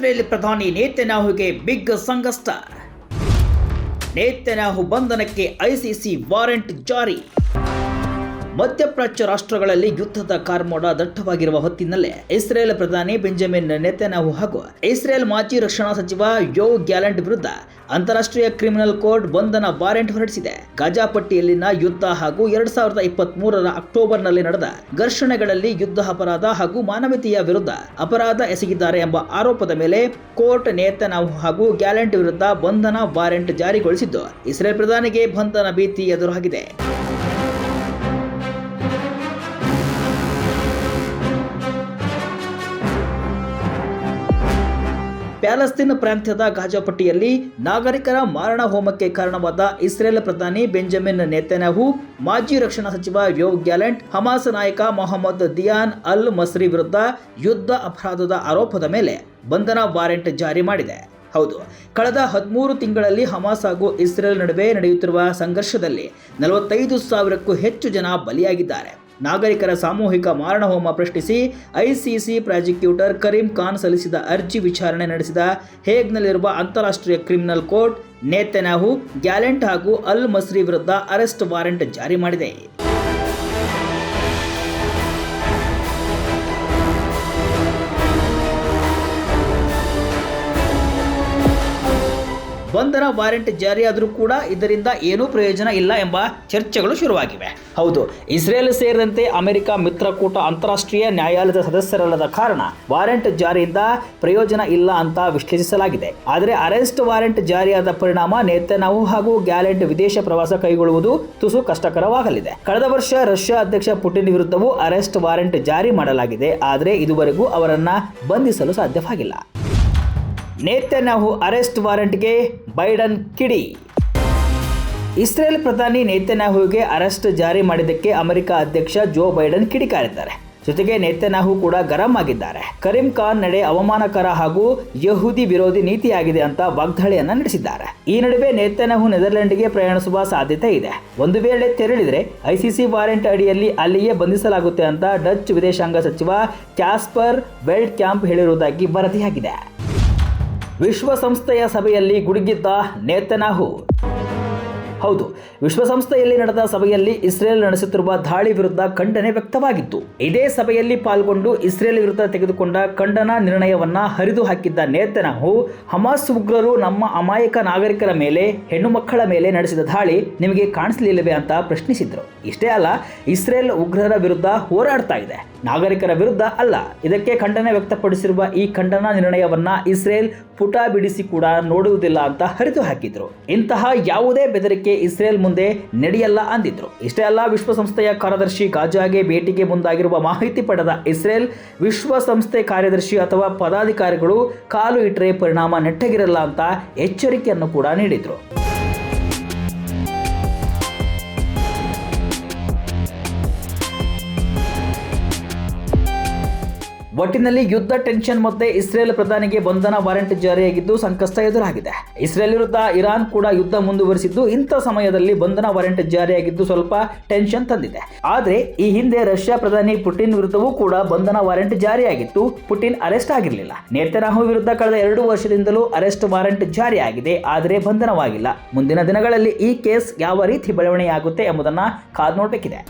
Israel ಪ್ರಧಾನಿ ನೇತನ್ಯಾಹುಗೆ big ಸಂಕಷ್ಟ. Netanyahu ಬಂಧನಕ್ಕೆ ಐಸಿಸಿ ವಾರೆಂಟ್ ಜಾರಿ. ಮಧ್ಯಪ್ರಾಚ್ಯ ರಾಷ್ಟ್ರಗಳಲ್ಲಿ ಯುದ್ಧದ ಕಾರ್ಮೋಡ ದಟ್ಟವಾಗಿರುವ ಹೊತ್ತಿನಲ್ಲೇ ಇಸ್ರೇಲ್ ಪ್ರಧಾನಿ ಬೆಂಜಮಿನ್ ನೆತನ್ಯಾಹು ಹಾಗೂ ಇಸ್ರೇಲ್ ಮಾಜಿ ರಕ್ಷಣಾ ಸಚಿವ ಯೋ ಗ್ಯಾಲೆಂಟ್ ವಿರುದ್ಧ ಅಂತಾರಾಷ್ಟ್ರೀಯ ಕ್ರಿಮಿನಲ್ ಕೋರ್ಟ್ ಬಂಧನ ವಾರೆಂಟ್ ಹೊರಡಿಸಿದೆ. ಗಾಜಾಪಟ್ಟಿಯಲ್ಲಿನ ಯುದ್ಧ ಹಾಗೂ ಎರಡ್ ಸಾವಿರದ ಇಪ್ಪತ್ತ್ ಮೂರರ ಅಕ್ಟೋಬರ್ನಲ್ಲಿ ನಡೆದ ಘರ್ಷಣೆಗಳಲ್ಲಿ ಯುದ್ಧ ಅಪರಾಧ ಹಾಗೂ ಮಾನವೀಯತೆಯ ವಿರುದ್ಧ ಅಪರಾಧ ಎಸಗಿದ್ದಾರೆ ಎಂಬ ಆರೋಪದ ಮೇಲೆ ಕೋರ್ಟ್ ನೇತನ್ಯಾಹು ಹಾಗೂ ಗ್ಯಾಲೆಂಟ್ ವಿರುದ್ಧ ಬಂಧನ ವಾರೆಂಟ್ ಜಾರಿಗೊಳಿಸಿದ್ದು, ಇಸ್ರೇಲ್ ಪ್ರಧಾನಿಗೆ ಬಂಧನ ಭೀತಿ ಎದುರಾಗಿದೆ. ಪ್ಯಾಲೆಸ್ತೀನ್ ಪ್ರಾಂತ್ಯದ ಗಾಜಾಪಟ್ಟಿಯಲ್ಲಿ ನಾಗರಿಕರ ಮಾರಣ ಹೋಮಕ್ಕೆ ಕಾರಣವಾದ ಇಸ್ರೇಲ್ ಪ್ರಧಾನಿ ಬೆಂಜಮಿನ್ ನೇತನ್ಯಾಹು, ಮಾಜಿ ರಕ್ಷಣಾ ಸಚಿವ ಯೋವ್ ಗ್ಯಾಲೆಂಟ್, ಹಮಾಸ್ ನಾಯಕ ಮೊಹಮ್ಮದ್ ದಿಯಾನ್ ಅಲ್ ಮಸ್ರಿ ವಿರುದ್ಧ ಯುದ್ಧ ಅಪರಾಧದ ಆರೋಪದ ಮೇಲೆ ಬಂಧನ ವಾರೆಂಟ್ ಜಾರಿ ಮಾಡಿದೆ. ಹೌದು, ಕಳೆದ ಹದಿಮೂರು ತಿಂಗಳಲ್ಲಿ ಹಮಾಸ್ ಹಾಗೂ ಇಸ್ರೇಲ್ ನಡುವೆ ನಡೆಯುತ್ತಿರುವ ಸಂಘರ್ಷದಲ್ಲಿ ನಲವತ್ತೈದು ಸಾವಿರಕ್ಕೂ ಹೆಚ್ಚು ಜನ ಬಲಿಯಾಗಿದ್ದಾರೆ. ನಾಗರಿಕರ ಸಾಮೂಹಿಕ ಮಾರಣಹೋಮ ಪ್ರಶ್ನಿಸಿ ಐಸಿಸಿ ಪ್ರಾಸಿಕ್ಯೂಟರ್ ಕರೀಂ ಖಾನ್ ಸಲ್ಲಿಸಿದ ಅರ್ಜಿ ವಿಚಾರಣೆ ನಡೆಸಿದ ಹೇಗ್ನಲ್ಲಿರುವ ಅಂತಾರಾಷ್ಟ್ರೀಯ ಕ್ರಿಮಿನಲ್ ಕೋರ್ಟ್ ನೇತನಾಹು ಗ್ಯಾಲೆಂಟ್ ಹಾಗೂ ಅಲ್ ಮಸ್ರಿ ವಿರುದ್ಧ ಅರೆಸ್ಟ್ ವಾರೆಂಟ್ ಜಾರಿ ಮಾಡಿದೆ. ಬಂಧನ ವಾರೆಂಟ್ ಜಾರಿಯಾದರೂ ಕೂಡ ಇದರಿಂದ ಏನೂ ಪ್ರಯೋಜನ ಇಲ್ಲ ಎಂಬ ಚರ್ಚೆಗಳು ಶುರುವಾಗಿವೆ. ಹೌದು, ಇಸ್ರೇಲ್ ಸೇರಿದಂತೆ ಅಮೆರಿಕ ಮಿತ್ರಕೂಟ ಅಂತಾರಾಷ್ಟ್ರೀಯ ನ್ಯಾಯಾಲಯದ ಸದಸ್ಯರಲ್ಲದ ಕಾರಣ ವಾರೆಂಟ್ ಜಾರಿಯಿಂದ ಪ್ರಯೋಜನ ಇಲ್ಲ ಅಂತ ವಿಶ್ಲೇಷಿಸಲಾಗಿದೆ. ಆದರೆ ಅರೆಸ್ಟ್ ವಾರೆಂಟ್ ಜಾರಿಯಾದ ಪರಿಣಾಮ ನೇತನವು ಹಾಗೂ ಗ್ಯಾಲೆಂಟ್ ವಿದೇಶ ಪ್ರವಾಸ ಕೈಗೊಳ್ಳುವುದು ತುಸು ಕಷ್ಟಕರವಾಗಲಿದೆ. ಕಳೆದ ವರ್ಷ ರಷ್ಯಾ ಅಧ್ಯಕ್ಷ ಪುಟಿನ್ ವಿರುದ್ಧವೂ ಅರೆಸ್ಟ್ ವಾರೆಂಟ್ ಜಾರಿ ಮಾಡಲಾಗಿದೆ. ಆದರೆ ಇದುವರೆಗೂ ಅವರನ್ನ ಬಂಧಿಸಲು ಸಾಧ್ಯವಾಗಿಲ್ಲ. ನೇತನ್ಯಾಹು ಅರೆಸ್ಟ್ ವಾರಂಟ್ಗೆ ಬೈಡನ್ ಕಿಡಿ. ಇಸ್ರೇಲ್ ಪ್ರಧಾನಿ ನೇತನ್ಯಾಹುಗೆ ಅರೆಸ್ಟ್ ಜಾರಿ ಮಾಡಿದ್ದಕ್ಕೆ ಅಮೆರಿಕ ಅಧ್ಯಕ್ಷ ಜೋ ಬೈಡನ್ ಕಿಡಿಕಾರಿದ್ದಾರೆ. ಜೊತೆಗೆ ನೇತನ್ಯಾಹು ಕೂಡ ಗರಂ ಆಗಿದ್ದಾರೆ. ಕರೀಂ ಖಾನ್ ನಡೆ ಅವಮಾನಕರ ಹಾಗೂ ಯಹೂದಿ ವಿರೋಧಿ ನೀತಿಯಾಗಿದೆ ಅಂತ ವಾಗ್ದಾಳಿಯನ್ನ ನಡೆಸಿದ್ದಾರೆ. ಈ ನಡುವೆ ನೇತನ್ಯಾಹು ನೆದರ್ಲೆಂಡ್ಗೆ ಪ್ರಯಾಣಿಸುವ ಸಾಧ್ಯತೆ ಇದೆ. ಒಂದು ವೇಳೆ ತೆರಳಿದರೆ ಐಸಿಸಿ ವಾರೆಂಟ್ ಅಡಿಯಲ್ಲಿ ಅಲ್ಲಿಯೇ ಬಂಧಿಸಲಾಗುತ್ತೆ ಅಂತ ಡಚ್ ವಿದೇಶಾಂಗ ಸಚಿವ ಕ್ಯಾಸ್ಪರ್ ವೆಲ್ಡ್ ಕ್ಯಾಂಪ್ ಹೇಳಿರುವುದಾಗಿ ವರದಿಯಾಗಿದೆ. ವಿಶ್ವಸಂಸ್ಥೆಯ ಸಭೆಯಲ್ಲಿ ಗುಡುಗಿದ್ದ ನೇತನಾಹು ಹೌದು, ವಿಶ್ವಸಂಸ್ಥೆಯಲ್ಲಿ ನಡೆದ ಸಭೆಯಲ್ಲಿ ಇಸ್ರೇಲ್ ನಡೆಸುತ್ತಿರುವ ದಾಳಿ ವಿರುದ್ಧ ಖಂಡನೆ ವ್ಯಕ್ತವಾಗಿತ್ತು. ಇದೇ ಸಭೆಯಲ್ಲಿ ಪಾಲ್ಗೊಂಡು ಇಸ್ರೇಲ್ ವಿರುದ್ಧ ತೆಗೆದುಕೊಂಡ ಖಂಡನಾ ನಿರ್ಣಯವನ್ನ ಹರಿದು ಹಾಕಿದ್ದ ನೇತನಾಹು ಹಮಾಸ್ ಉಗ್ರರು ನಮ್ಮ ಅಮಾಯಕ ನಾಗರಿಕರ ಮೇಲೆ, ಹೆಣ್ಣು ಮಕ್ಕಳ ಮೇಲೆ ನಡೆಸಿದ ದಾಳಿ ನಿಮಗೆ ಕಾಣಿಸಲಿಲ್ಲವೇ ಅಂತ ಪ್ರಶ್ನಿಸಿದ್ರು. ಇಷ್ಟೇ ಅಲ್ಲ, ಇಸ್ರೇಲ್ ಉಗ್ರರ ವಿರುದ್ಧ ಹೋರಾಡ್ತಾ ಇದೆ. ನಾಗರಿಕರ ವಿರುದ್ಧ ಅಲ್ಲ, ಇದಕ್ಕೆ ಖಂಡನೆ ವ್ಯಕ್ತಪಡಿಸಿರುವ ಈ ಖಂಡನಾ ನಿರ್ಣಯವನ್ನ ಇಸ್ರೇಲ್ ಪುಟ ಬಿಡಿಸಿ ಕೂಡ ನೋಡುವುದಿಲ್ಲ ಅಂತ ಹರಿದು ಹಾಕಿದ್ರು. ಇಂತಹ ಯಾವುದೇ ಬೆದರಿಕೆ ಇಸ್ರೇಲ್ ಮುಂದೆ ನಡೆಯಲ್ಲ ಅಂದಿದ್ರು. ಇಷ್ಟೇ ಅಲ್ಲ, ವಿಶ್ವಸಂಸ್ಥೆಯ ಕಾರ್ಯದರ್ಶಿ ಗಾಜಾಗೆ ಭೇಟಿಗೆ ಮುಂದಾಗಿರುವ ಮಾಹಿತಿ ಪಡೆದ ಇಸ್ರೇಲ್, ವಿಶ್ವಸಂಸ್ಥೆ ಕಾರ್ಯದರ್ಶಿ ಅಥವಾ ಪದಾಧಿಕಾರಿಗಳು ಕಾಲು ಇಟ್ಟರೆ ಪರಿಣಾಮ ನೆಟ್ಟಗಿರಲ್ಲ ಅಂತ ಎಚ್ಚರಿಕೆಯನ್ನು ಕೂಡ ನೀಡಿದ್ರು. ಒಟ್ಟಿನಲ್ಲಿ ಯುದ್ಧ ಟೆನ್ಷನ್ ಮತ್ತೆ ಇಸ್ರೇಲ್ ಪ್ರಧಾನಿಗೆ ಬಂಧನ ವಾರೆಂಟ್ ಜಾರಿಯಾಗಿದ್ದು ಸಂಕಷ್ಟ ಎದುರಾಗಿದೆ. ಇಸ್ರೇಲ್ ವಿರುದ್ಧ ಇರಾನ್ ಕೂಡ ಯುದ್ಧ ಮುಂದುವರಿಸಿದ್ದು ಇಂಥ ಸಮಯದಲ್ಲಿ ಬಂಧನ ವಾರೆಂಟ್ ಜಾರಿಯಾಗಿದ್ದು ಸ್ವಲ್ಪ ಟೆನ್ಷನ್ ತಂದಿದೆ. ಆದ್ರೆ ಈ ಹಿಂದೆ ರಷ್ಯಾ ಪ್ರಧಾನಿ ಪುಟಿನ್ ವಿರುದ್ಧವೂ ಕೂಡ ಬಂಧನ ವಾರೆಂಟ್ ಜಾರಿಯಾಗಿತ್ತು. ಪುಟಿನ್ ಅರೆಸ್ಟ್ ಆಗಿರಲಿಲ್ಲ. ನೇತನಾಹು ವಿರುದ್ಧ ಕಳೆದ ಎರಡು ವರ್ಷದಿಂದಲೂ ಅರೆಸ್ಟ್ ವಾರೆಂಟ್ ಜಾರಿಯಾಗಿದೆ. ಆದರೆ ಬಂಧನವಾಗಿಲ್ಲ. ಮುಂದಿನ ದಿನಗಳಲ್ಲಿ ಈ ಕೇಸ್ ಯಾವ ರೀತಿ ಬೆಳವಣಿಗೆಯಾಗುತ್ತೆ ಎಂಬುದನ್ನ ಕಾದು ನೋಡಬೇಕಿದೆ